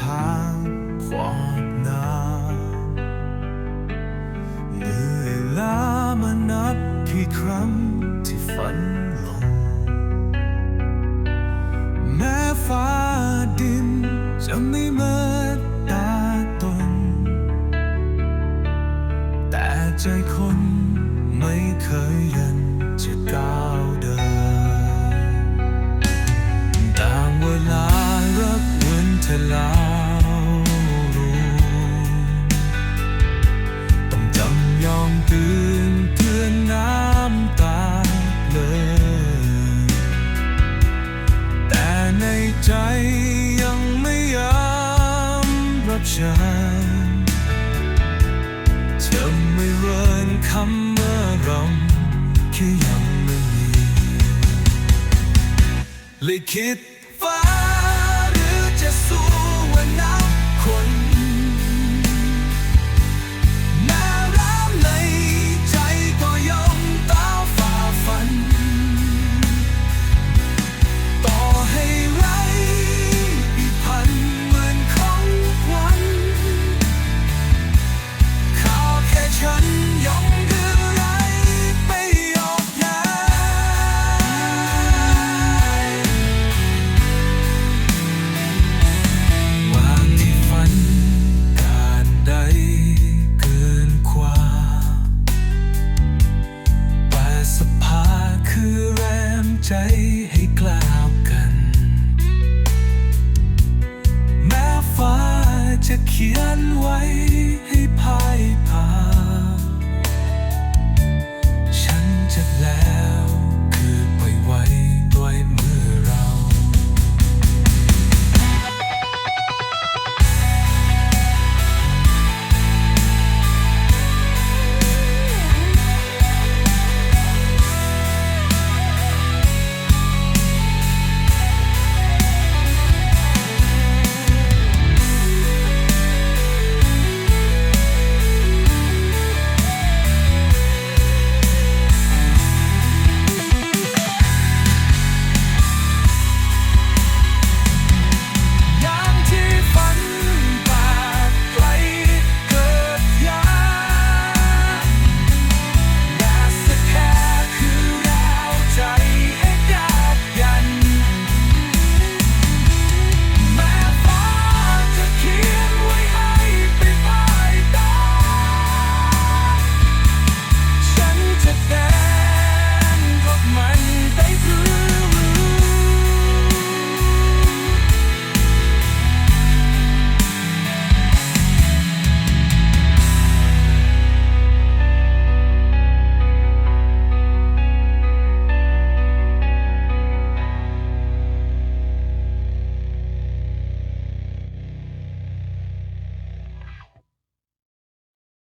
ทางขอดงนาเหนื่อยล้ามานับกี่ครั้งที่ฝันลง แม้ฟ้าดินจะไม่เมตตาตน แต่ใจคนไม่เคยยันจะก้าว ฉันจะไม่เรินคำเมื่อรำแค่ยังไม่มีเลยคิด ใจให้กล่าวกัน แม้ฟ้าจะเขียนไว้